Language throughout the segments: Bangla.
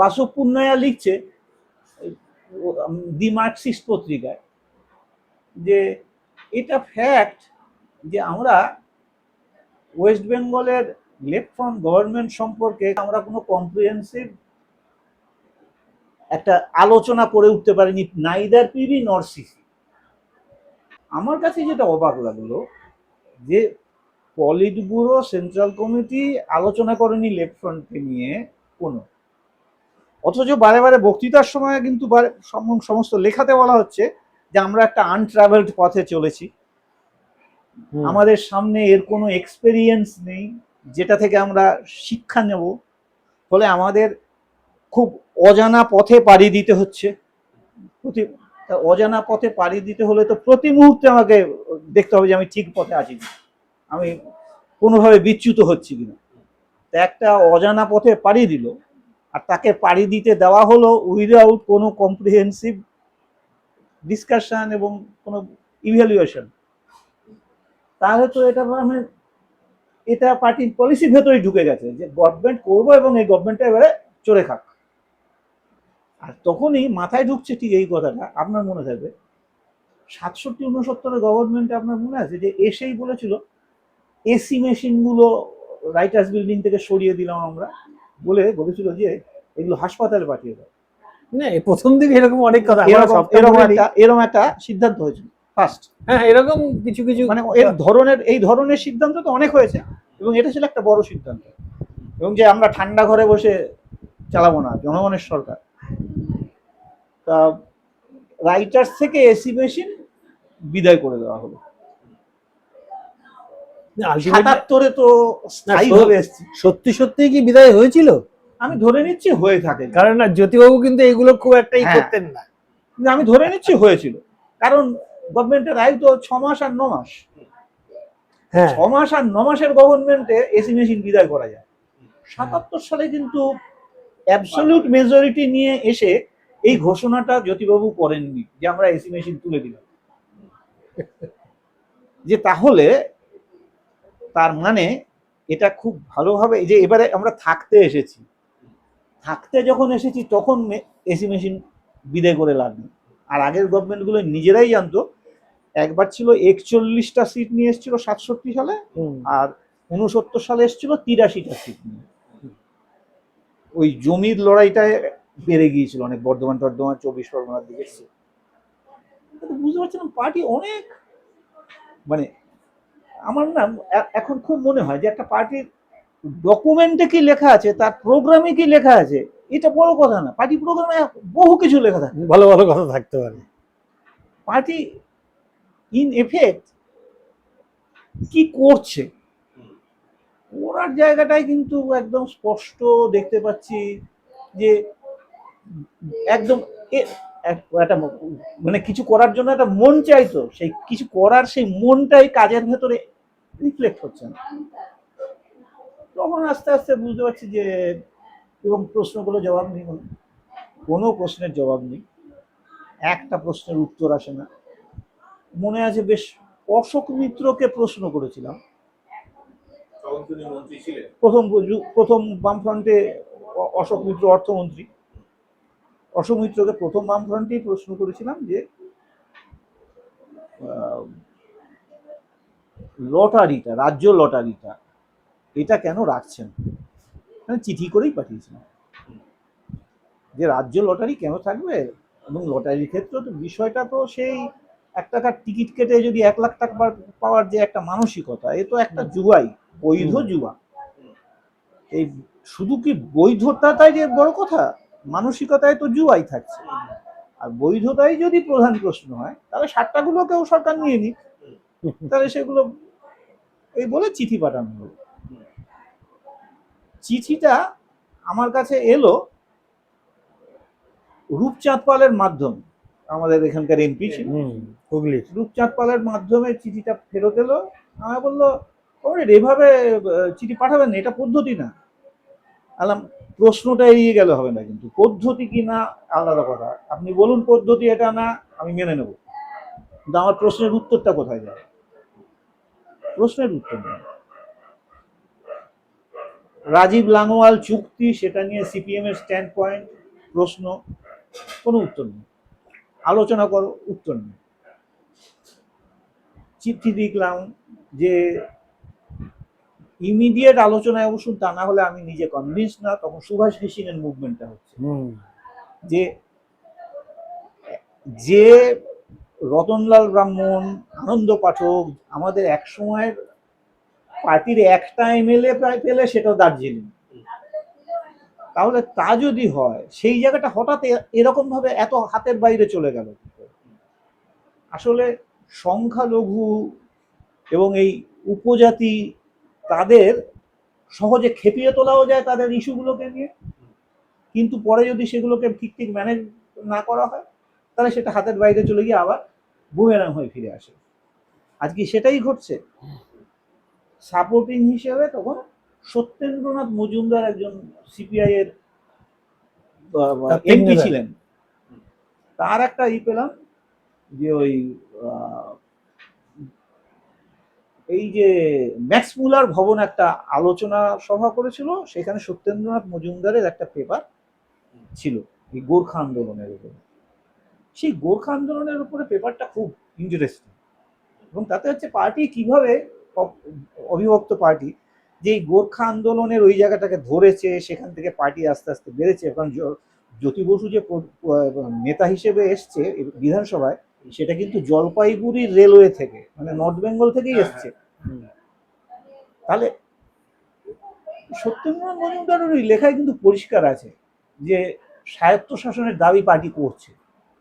বাসু লিখছে দি মার্কসিস্ট পত্রিকায়, যে এটা ফ্যাক্ট যে আমরা ওয়েস্ট বেঙ্গলের লেফট ফ্রন্ট গভর্নমেন্ট সম্পর্কে আমরা কোনো কম্প্রিহেন্সিভ একটা আলোচনা করে উঠতে পারিনি নাইদার পিবি নর সিসি আমার কাছে যেটা অবাক লাগল, যে পলিট ব্যুরো সেন্ট্রাল কমিটি আলোচনা করেনি লেফট ফ্রন্টকে নিয়ে কোনো। অথচ বারে বারে বক্তৃতার সময় কিন্তু সমস্ত লেখাতে বলা হচ্ছে যে আমরা একটা আনট্রাভেলড পথে চলেছি। আমাদের সামনে এর কোনো এক্সপেরিয়েন্স নেই যেটা থেকে আমরা শিক্ষা নেব। ফলে আমাদের খুব অজানা পথে পাড়ি দিতে হচ্ছে। প্রতি অজানা পথে পাড়ি দিতে হলে তো প্রতি মুহূর্তে আমাকে দেখতে হবে যে আমি ঠিক পথে আছি কিনা। আমি কোনোভাবে বিচ্যুত হচ্ছি কিনা। তা একটা অজানা পথে পাড়ি দিল আর তাকে পাড়ি দিতে দেওয়া হলো উইদাউট কোনো কম্প্রিহেন্সিভ ডিসকাশন এবং কোনো ইভ্যালুয়েশন তাহলে তো এটা মানে এটা পার্টির পলিসির ভেতরেই ঢুকে গেছে যে গভর্নমেন্ট করব এবং এই গভর্নমেন্টটা এবারে চড়ে খাক আর তখনই মাথায় ঢুকছে ঠিক এই কথাটা, আপনার মনে থাকবে? সাতষট্টি উনসত্তরের গভর্নমেন্টে আপনার মনে আছে যে এসেই বলেছিল, এসি মেশিনগুলো রাইটার্স বিল্ডিং থেকে সরিয়ে দিলাম আমরা। বলে বলেছিল যে এগুলো হাসপাতালে পাঠিয়ে দাও। না এই প্রথম দিকে এরকম অনেক কথা এরকম একটা এরকম একটা সিদ্ধান্ত হয়েছিল ফার্স্ট হ্যাঁ এরকম কিছু কিছু মানে এর ধরনের এই ধরনের সিদ্ধান্ত তো অনেক হয়েছে এবং এটা ছিল একটা বড় সিদ্ধান্ত। এবং যে আমরা ঠান্ডা ঘরে বসে চালাবো না জনগণের সরকার। তা রাইটার্স থেকে এসি মেশিন বিদায় করে দেওয়া হলো। সাতাত্তরে তো স্থায়ী ভাবে সত্যি সত্যি কি বিদায় হয়েছিল? আমি ধরে নিচ্ছি হয়ে থাকে। কারণ না জ্যোতিবাবু কিন্তু এগুলো খুব একটাই হ্যাঁ। করতেন না। কিন্তু আমি ধরে নিচ্ছি হয়েছিল। কারণ গভর্নমেন্টের আয়ু তো ছ মাস আর ন মাস হ্যাঁ। ছ মাস আর ন মাসের গভর্নমেন্টে এসি মেশিন বিদায় করা যায়। সাতাত্তর সালে কিন্তু অ্যাবসলিউট মেজরিটি নিয়ে এসে এই ঘোষণাটা জ্যোতিবাবু করেননি যে আমরা এসি মেশিন তুলে দিলাম। যে তাহলে তার মানে এটা খুব ভালোভাবে যে এবারে আমরা থাকতে এসেছি থাকতে যখন এসেছি তখন এসি মেশিন বিদায় করে লাভ নেই আর আগের গভর্নমেন্টগুলো নিজেরাই জানতো একবার ছিল একচল্লিশটা সিট নিয়ে এসেছিল সাতষট্টি সালে। আর উনসত্তর সালে এসেছিল তিরাশিটা সিট নিয়ে ওই জমির লড়াইটায় বেড়ে গিয়েছিল অনেক বর্ধমান টর্ধমান চব্বিশ পরগনার দিকে। বুঝতে পারছিলাম পার্টি অনেক মানে আমার না এখন খুব মনে হয় যে একটা পার্টির ডকুমেন্টে কি লেখা আছে তার প্রোগ্রামে কি লেখা আছে এটা বড় কথা না। পার্টি প্রোগ্রামে বহু কিছু লেখা থাকে। ভালো ভালো কথা থাকতে পারে। পার্টি ইন এফেক্ট কি করছে? করার জায়গাটাই কিন্তু একদম স্পষ্ট দেখতে পাচ্ছি যে একদম একটা মানে কিছু করার জন্য একটা মন চাইতো সেই কিছু করার সেই মনটাই কাজের ভেতরে রিফ্লেক্ট হচ্ছে না। তখন আস্তে আস্তে বুঝতে পারছি যে এবং প্রশ্নগুলো জবাব নেই কোনো। কোনো প্রশ্নের জবাব নেই। একটা প্রশ্নের উত্তর আসে না। মনে আছে বেশ অশোক মিত্রকে প্রশ্ন করেছিলাম। প্রথম প্রথম বামফ্রন্টে অশোক মিত্র অর্থমন্ত্রী। অশোক মিত্রকে প্রথম বামফ্রন্টেই প্রশ্ন করেছিলাম যে লটারিটা রাজ্য লটারিটা এটা কেন রাখছেন? মানে চিঠি করেই পাঠিয়েছিলাম। যে রাজ্য লটারি কেন থাকবে? এবং লটারির ক্ষেত্রে তো বিষয়টা তো সেই এক টাকার টিকিট কেটে যদি এক লাখ টাকা পাওয়ার- পাওয়ার যে একটা মানসিকতা এ তো একটা জুয়াই বৈধ জুয়া এই শুধু কি বৈধতাটাই যে বড় কথা? মানসিকতায় তো জুয়াই থাকছে। আর বৈধতাই যদি প্রধান প্রশ্ন হয় তাহলে সাতটাগুলোকেও সরকার নিয়ে নিক। তাহলে সেগুলো এই বলে চিঠি পাঠানো হলো। চিঠিটা আমার কাছে এলো রূপচাঁদ পালের মাধ্যমে। আমাদের এখানকার এমপি ছিল। হুম হুগলির। রূপচাঁদ পালের মাধ্যমে চিঠিটা ফেরত এলো। আমায় বলল এভাবে চিঠি পাঠাবেন? না এটা পদ্ধতি না। আলাম, প্রশ্নটা এড়িয়ে গেলে হবে না কিন্তু। পদ্ধতি কি না, আলাদা কথা। আপনি বলুন পদ্ধতি এটা না, আমি মেনে নেব। কিন্তু আমার প্রশ্নের উত্তরটা কোথায় যাবে প্রশ্নের উত্তর নেই। রাজীব লাঙ্গওয়াল চুক্তি, সেটা নিয়ে সিপিএম এর স্ট্যান্ড পয়েন্ট প্রশ্ন, কোনো উত্তর নেই। আলোচনা করো, উত্তর নেই। চিঠি লিখলাম যে ইমিডিয়েট আলোচনায় অবশ্য তা না হলে আমি নিজে কনভিন্স না তখন সুভাষ হেসিংয়ের মুভমেন্টটা হচ্ছে। যে যে রতনলাল ব্রাহ্মণ আনন্দ পাঠক আমাদের এক সময়ের পার্টির একটা এমএলএ প্রায় পেলে সেটা দার্জিলিং। তাহলে তা যদি হয় সেই জায়গাটা হঠাৎ এরকম ভাবে এত হাতের বাইরে চলে গেল আসলে সংখ্যালঘু এবং এই উপজাতি তাদের সহজে খেপিয়ে তোলাও যায় তাদের ইস্যুগুলোকে নিয়ে। কিন্তু পরে যদি সেগুলোকে ঠিক ঠিক ম্যানেজ না করা হয় তাহলে সেটা হাতের বাইরে চলে গিয়ে আবার বুমেরাং হয়ে ফিরে আসে। আজকে সেটাই ঘটছে। সাপোর্টিং হিসেবে তখন সত্যেন্দ্রনাথ মজুমদার একজন সিপিআই এর এমপি ছিলেন। তার একটা ই পেলাম যে ওই এই যে ম্যাক্স মুলার ভবন একটা আলোচনা সভা করেছিল, সেখানে সত্যেন্দ্রনাথ মজুমদারের একটা পেপার ছিল, এই গোর্খা আন্দোলনের উপরে। সেই গোর্খা আন্দোলনের উপরে পেপারটা খুব ইন্টারেস্টিং এবং তাতে হচ্ছে পার্টি কীভাবে অবিভক্ত পার্টি, যে এই গোর্খা আন্দোলনের ওই জায়গাটাকে ধরেছে, সেখান থেকে পার্টি আস্তে আস্তে বেড়েছে, কারণ জ্যোতি বসু যে নেতা হিসেবে এসছে বিধানসভায় সেটা কিন্তু জলপাইগুড়ি রেলওয়ে থেকে মানে নর্থ বেঙ্গল থেকেই এসছে। তাহলে সত্যেন্দ্রনাথ মজুমদারের ওই লেখায় কিন্তু পরিষ্কার আছে যে স্বায়ত্ত শাসনের দাবি পার্টি করছে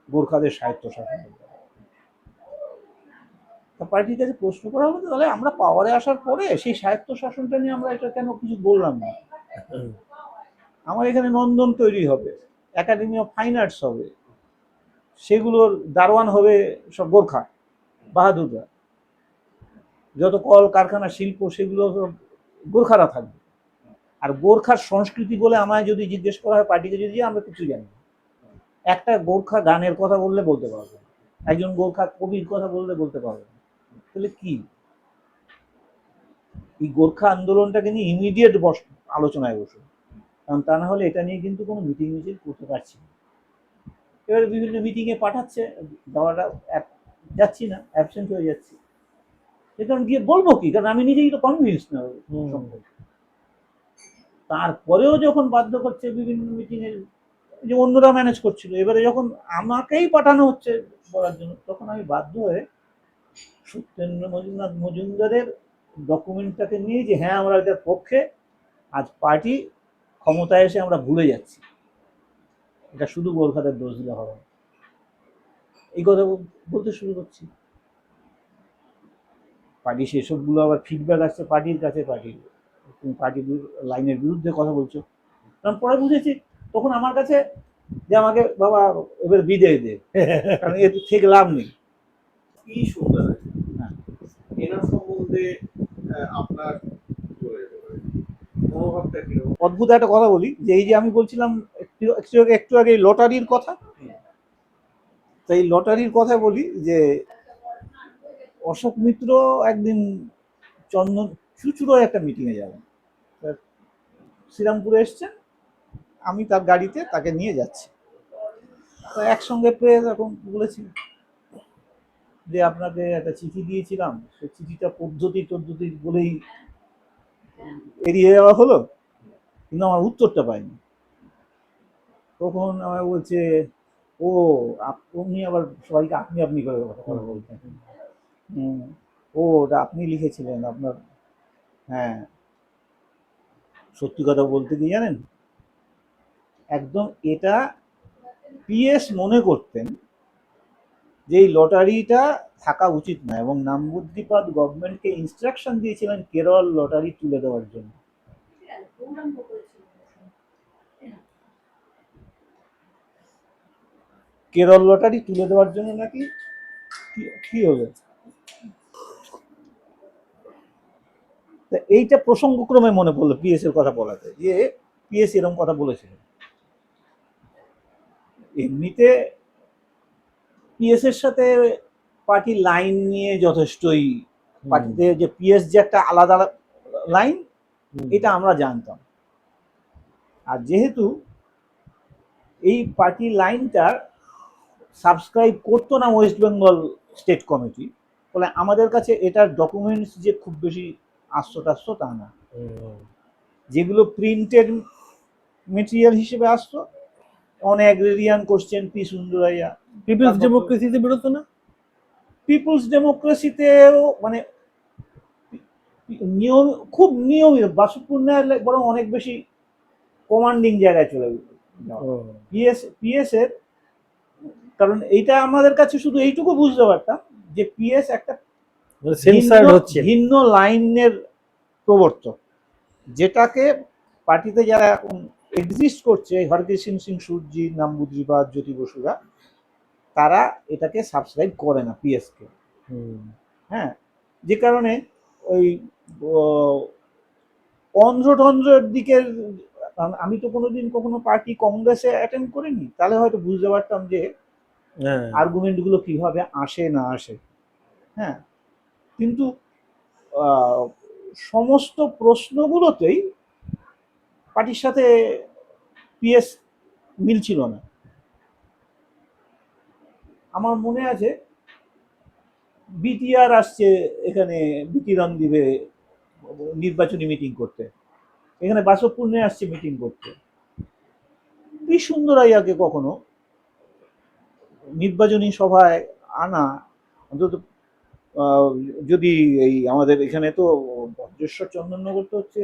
গোর্খাদের স্বায়ত্ত শাসনের দাবি। তা পার্টির কাছে প্রশ্ন করা হলো তাহলে আমরা পাওয়ারে আসার পরে সেই স্বায়ত্ত শাসনটা নিয়ে আমরা এটা কেন কিছু বললাম না? আমার এখানে নন্দন তৈরি হবে একাডেমি অফ ফাইন আর্টস হবে। সেগুলোর দারোয়ান হবে সব গোর্খা, বাহাদুররা। যত কল, কারখানা, শিল্প, সেগুলো সব গোর্খারা থাকবে। আর গোর্খার সংস্কৃতি বলে আমায় যদি জিজ্ঞেস করা হয়, পার্টিকে যদি আমরা কিছু জানি একটা গোর্খা গানের কথা বললে বলতে পারবে। একজন গোর্খা কবির কথা বললে বলতে পারবে তাহলে কি? এই গোর্খা আন্দোলনটাকে নিয়ে ইমিডিয়েট বস আলোচনায় বসুন। কারণ তা না হলে এটা নিয়ে কিন্তু কোনো মিটিং মিছিল করতে পারছি না। এবারে বিভিন্ন মিটিংয়ে পাঠাচ্ছে যাওয়াটা যাচ্ছি না অ্যাবসেন্ট হয়ে যাচ্ছি। সে কারণ গিয়ে বলব কি? কারণ আমি নিজেই তো কনভিন্স না তারপরেও যখন বাধ্য করছে বিভিন্ন মিটিংয়ে যে অন্যরা ম্যানেজ করছিল এবারে যখন আমাকেই পাঠানো হচ্ছে বলার জন্য তখন আমি বাধ্য হয়ে সত্যেন্দ্র মজুমদার মজুমদারের ডকুমেন্টটাকে নিয়ে যে হ্যাঁ আমরা এটার পক্ষে আজ পার্টি ক্ষমতায় এসে আমরা ভুলে যাচ্ছি। এটা শুধু গোর্খাদের দোষ দিলে হবে না। এই কথা বলতে শুরু করছি। পার্টি সেসবগুলো আবার ফিডব্যাক আসছে পার্টির কাছে পার্টির তুমি পার্টির লাইনের বিরুদ্ধে কথা বলছো। কারণ পরে বুঝেছি তখন আমার কাছে যে আমাকে বাবা এবার বিদায় দে। কারণ এর থেকে লাভ নেই। কি সুন্দর আছে হ্যাঁ। এনার সম্বন্ধে আপনার অদ্ভুত একটা কথা বলি যে এই যে আমি বলছিলাম একটু আগে- লটারির কথা? তাই লটারির কথা বলি যে অশোক মিত্র একদিন চন্দন চুচুড়োয় একটা মিটিংয়ে যাবেন। শ্রীরামপুরে এসছেন, আমি তার গাড়িতে তাকে নিয়ে যাচ্ছি। তো একসঙ্গে পেয়ে তখন বলেছি যে আপনাকে একটা চিঠি দিয়েছিলাম, সেই চিঠিটা পদ্ধতি টদ্ধতি বলেই এড়িয়ে যাওয়া হলো, কিন্তু আমার উত্তরটা পাইনি। তখন আমায় বলছে, ও আপনি আবার সবাইকে আপনি আপনি করে কথা বলতেন ও, ওটা আপনি লিখেছিলেন আপনার হ্যাঁ। সত্যি কথা বলতে কি জানেন? একদম এটা পিএস মনে করতেন যে এই লটারিটা থাকা উচিত না এবং নামবুদ্দিপাদ গভর্নমেন্টকে ইনস্ট্রাকশন দিয়েছিলেন কেরল লটারি তুলে দেওয়ার জন্য। কেরল লটারি তুলে দেওয়ার জন্য নাকি কি- হবে? তা এইটা প্রসঙ্গক্রমে মনে পড়ল পিএস এর কথা বলাতে যে পিএস এরকম কথা বলেছিল। এমনিতে পিএস এর সাথে পার্টি লাইন নিয়ে যথেষ্টই পার্টিতে যে পিএস যে একটা আলাদা লাইন এটা আমরা জানতাম। আর যেহেতু এই পার্টি লাইনটা সাবস্ক্রাইব করতো না ওয়েস্ট বেঙ্গল স্টেট কমিটি ফলে আমাদের কাছে এটার ডকুমেন্টস যে খুব বেশি আসতো টাসতো তা না। যেগুলো প্রিন্টেড মেটেরিয়াল হিসেবে আসতো on agrarian question P Sundarayya people's ডেমোক্রেসিতে বেরোতো না? পিপলস ডেমোক্রেসিতেও মানে নিয়ম খুব নিয়মিত বাসুপূর্ণের বরং অনেক বেশি কমান্ডিং জায়গায় চলে গেল। পিএস পিএস এর কারণ এইটা আমাদের কাছে শুধু এইটুকু বুঝতে পারতাম যে পিএস একটা সেন্সার ভিন্ন- হচ্ছে ভিন্ন লাইনের প্রবর্তক যেটাকে পার্টিতে যারা এখন এক্সিস্ট করছে হরকৃষ্ণ সিং সূর্যি নাম্বুদ্রিপাদ জ্যোতি বসুরা তারা এটাকে সাবস্ক্রাইব করে না পিএসকে। হ্যাঁ যে কারণে ওই অন্ধ্র টন্ধ্রের দিকের আমি তো কোনোদিন কখনো পার্টি কংগ্রেসে অ্যাটেন্ড করিনি তাহলে হয়তো বুঝতে পারতাম যে আর্গুমেন্টগুলো কীভাবে আসে, না আসে। হ্যাঁ? কিন্তু সমস্ত প্রশ্নগুলোতেই পার্টির সাথে পিএস মিলছিল না। আমার মনে আছে বিটিআর আসছে এখানে বিকিরণ দিবে নির্বাচনী মিটিং করতে। এখানে বাসবপূর্ণে আসছে মিটিং করতে। কি সুন্দরাইয়াকে কখনো নির্বাচনী সভায় আনা অন্তত যদি এই আমাদের এখানে তো ভদ্রেশ্বর চন্দননগর তো হচ্ছে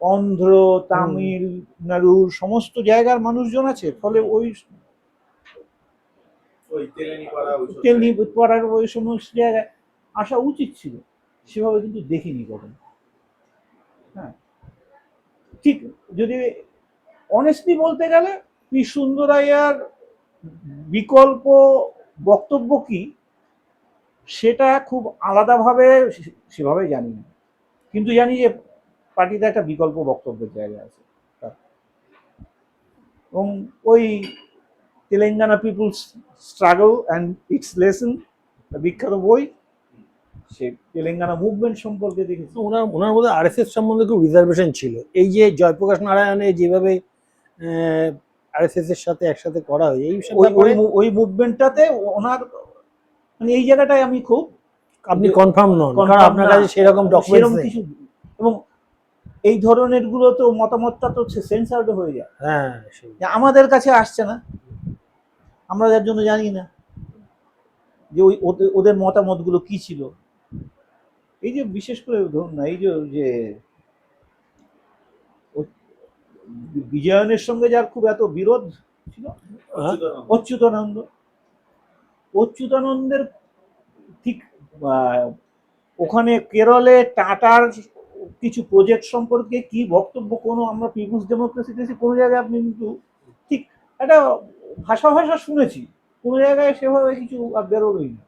অন্ধ্র তামিলনাড়ুর সমস্ত জায়গার মানুষজন আছে ফলে ওই ওই তেলেনি করা ওই সব তেমনি ওই সমস্ত জায়গায় আসা উচিত ছিল। সেভাবে কিন্তু দেখিনি কখনো। হ্যাঁ। ঠিক যদি অনেস্টলি বলতে গেলে পি সুন্দরাইয়ার বিকল্প বক্তব্য কি? সেটা খুব আলাদাভাবে সেভাবে জানি না। কিন্তু জানি যে পার্টিতে একটা বিকল্প বক্তব্যের জায়গা আছে। এবং ওই Telangana people's struggle and its lesson বিখ্যাত বই, সে তেলেঙ্গানা মুভমেন্ট সম্পর্কে দেখেছি। ওনার ওনার মধ্যে আরএসএস সম্বন্ধে খুব রিজার্ভেশন ছিল। এই যে জয়প্রকাশ নারায়ণের যেভাবে আরএসএস এর সাথে একসাথে করা হয়। এই ওই মুভমেন্টটাতে ওনার মানে এই জায়গাটায় আমি খুব আপনি কনফার্ম নন কারণ আপনার কাছে সেরকম ডকুমেন্টস নেই। এবং এই ধরনেরগুলো তো মতামতটা তো সেন্সার্ড হয়ে যায়। হ্যাঁ আমাদের কাছে আসছে না। আমরা যার জন্য জানি না। যে ওই ওদের- মতামতগুলো কি ছিল? এই যে বিশেষ করে ধরুন না এই যে বিজয়নের সঙ্গে যার খুব এত বিরোধ ছিল হ্যাঁ? অচ্যুতানন্দ অচ্যুতানন্দের ঠিক ওখানে কেরলে টাটার কিছু প্রজেক্ট সম্পর্কে কি বক্তব্য কোনো আমরা পিপুলস ডেমোক্রেসিতে কোনো জায়গায় আপনি কিন্তু ঠিক একটা ভাষা ভাষা শুনেছি কোনো জায়গায় সেভাবে কিছু আর বেরোলোই না